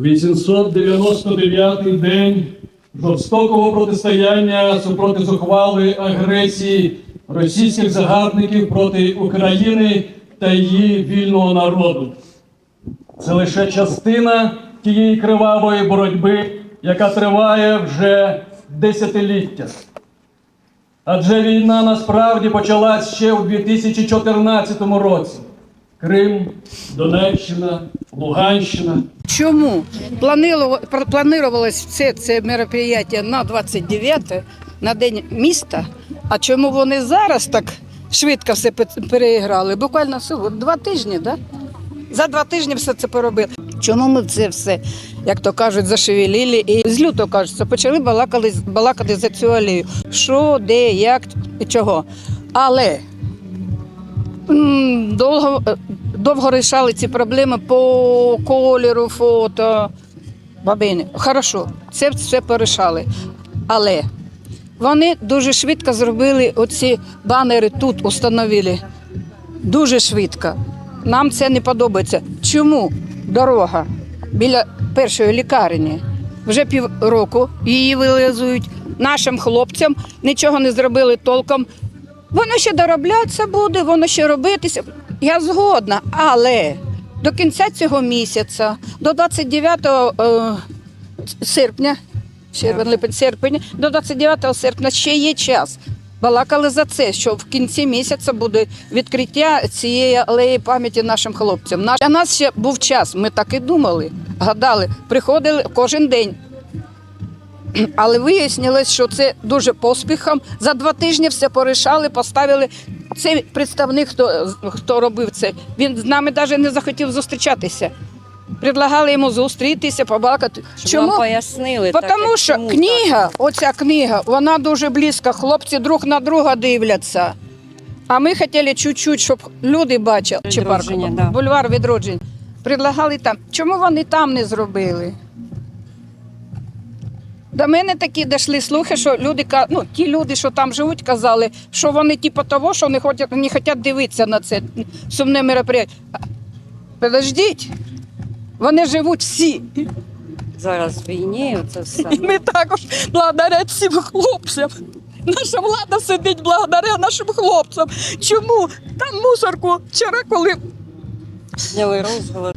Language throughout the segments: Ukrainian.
899-й день жорстокого протистояння супроти зухвалої агресії російських загарбників проти України та її вільного народу. Це лише частина тієї кривавої боротьби, яка триває вже десятиліття. Адже війна насправді почалась ще у 2014 році. Крим, Донеччина, Луганщина. Чому планувалось все це мероприятие на 29 на день міста? А чому вони зараз так швидко все переіграли? Буквально два тижні, да? За два тижні все це поробили. Чому ми це все, як то кажуть, зашевелили і з лютого кажеться, почали балакати, балакати за цю алею. Що, де, як і чого. Але Довго, е, довго рішали ці проблеми по кольору, фото. Бабини. Хорошо, це все порішали. Але вони дуже швидко зробили оці банери тут, установили. Дуже швидко. Нам це не подобається. Чому дорога біля першої лікарні? Вже півроку її вилизують. Нашим хлопцям нічого не зробили толком. Воно ще дороблятися буде, воно ще робитися. Я згодна, але до кінця цього місяця, до 29 е, серпня, червень, липень, серпень, до 29 серпня ще є час. Балакали за це, що в кінці місяця буде відкриття цієї алеї пам'яті нашим хлопцям. Для нас ще був час, ми так і думали, гадали, приходили кожен день. Але вияснилось, що це дуже поспіхом. За два тижні все порішали, поставили. Цей представник, хто, хто робив це, він з нами навіть не захотів зустрічатися. Предлагали йому зустрітися, побалакати. Щоб нам пояснили. так, Тому як що чому книга, оця книга, вона дуже близько. Хлопці друг на друга дивляться. А ми хотіли чуть-чуть, щоб люди бачили. Чи парк, Відродження, да. бульвар відродження. Предлагали там. Чому вони там не зробили? До мене такі дійшли слухи, що люди ну, ті люди, що там живуть, казали, що вони типу того, що не хочуть, не хочуть дивитися на це сумне мероприятие. Подождіть, вони живуть всі. Зараз в війні це все. І ми також благодаря цим хлопцям. Наша влада сидить благодаря нашим хлопцям. Чому? Там мусорку вчора, коли. Зняли розголос.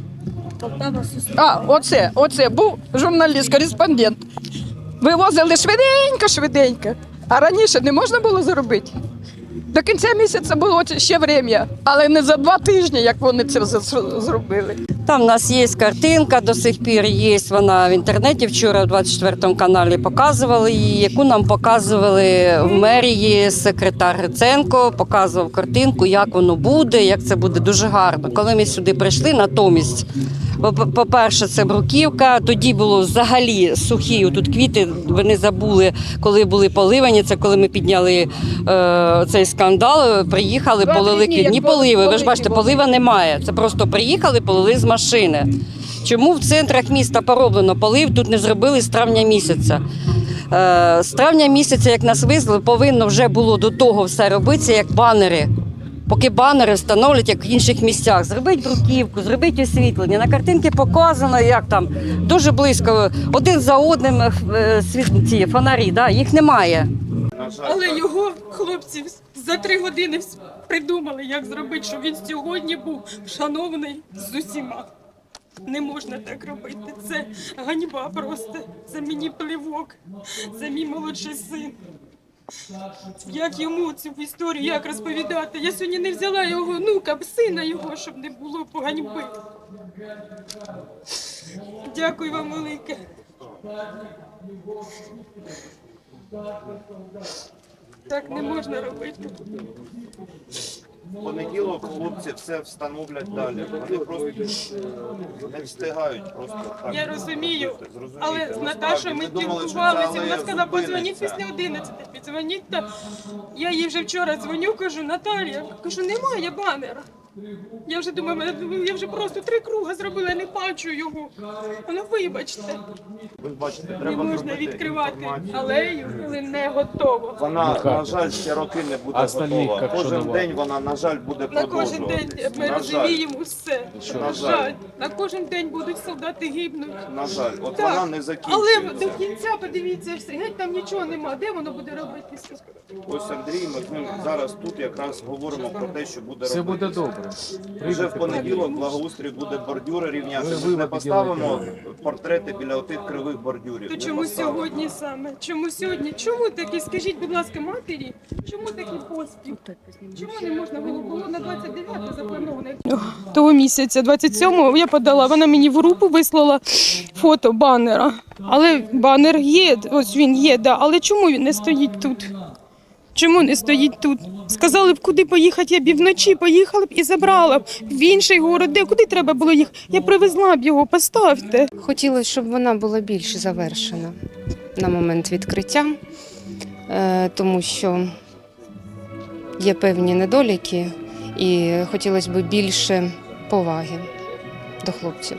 А, оце, оце був журналіст, кореспондент. Вивозили швиденько, швиденько. А раніше не можна було зробити. До кінця місяця було ще время, але не за два тижні, як вони це зробили. Там в нас є картинка, до сих пір є. Вона в інтернеті вчора в 24 каналі показували її, яку нам показували в мерії секретар Гриценко, показував картинку, як воно буде, як це буде дуже гарно. Коли ми сюди прийшли, натомість, по- по-перше, це бруківка. Тоді було взагалі сухі тут квіти. Вони забули, коли були поливані. Це коли ми підняли е, цей скандал. Приїхали, Два-три полили дні, квіти. як Ні поливи. Ви ж бачите, полива немає. Це просто приїхали, полили з машини. Чому в центрах міста пороблено полив тут не зробили з травня місяця? Е, з травня місяця, як нас визвали, повинно вже було до того все робитися, як банери. Поки банери встановлять, як в інших місцях, зробить бруківку, зробить освітлення. На картинці показано, як там дуже близько один за одним е, ці фонарі, да, їх немає. Але його хлопці за три години придумали, як зробити, щоб він сьогодні був шановний з усіма. Не можна так робити. Це ганьба просто. Це мені плевок. Це мій молодший син. Як йому цю історію як розповідати? Я сьогодні не взяла його внука, сина його, щоб не було поганьби. Дякую вам велике. Так не можна робити. Понеділок хлопці все встановлять далі. Вони просто не встигають просто так. Я розумію. Зрозумійте, але з насправді. Наташою ми думали, що Вона алея сказала, подзвоніть зупиниться. після 11, підзвоніть. Та я їй вже вчора дзвоню, кажу, Наталія, кажу, немає банера. Я вже думаю, я вже просто три круги зробила, не бачу його. Ну вибачте, Ви бачите, не можна зробити відкривати інформацію. алею, коли не готово. Вона, на жаль, ще роки не буде А остальні готова. як Кожен шанувати? день вона, на жаль, буде На кожен день ми На жаль, розуміємо все. На На жаль. на кожен день будуть солдати гибнуть. на жаль, от Так, вона не Але закінчується. до кінця подивіться, все, геть там нічого нема. Де воно буде робитися? Ось Андрій, ми з ним зараз тут якраз говоримо про те, що буде Все буде добре. Вже в понеділок благоустрій буде бордюри рівняти. Ми не поставимо портрети біля отих кривих бордюрів. То Не чому поставимо. сьогодні саме? Чому сьогодні? Чому такі? Скажіть, будь ласка, матері, чому такий поспіх? Чому не можна було було на 29 заплановане? Того місяця, 27-го, я подала, вона мені в групу вислала фото банера. Але банер є, ось він є, да. Але чому він не стоїть тут? Чому не стоїть тут? Сказали б, куди поїхати, я б і вночі поїхала б і забрала б в інший город. Де куди треба було їхати? Я привезла б його, поставте. Хотілося, щоб вона була більш завершена на момент відкриття, е, тому що є певні недоліки, і хотілося б більше поваги до хлопців.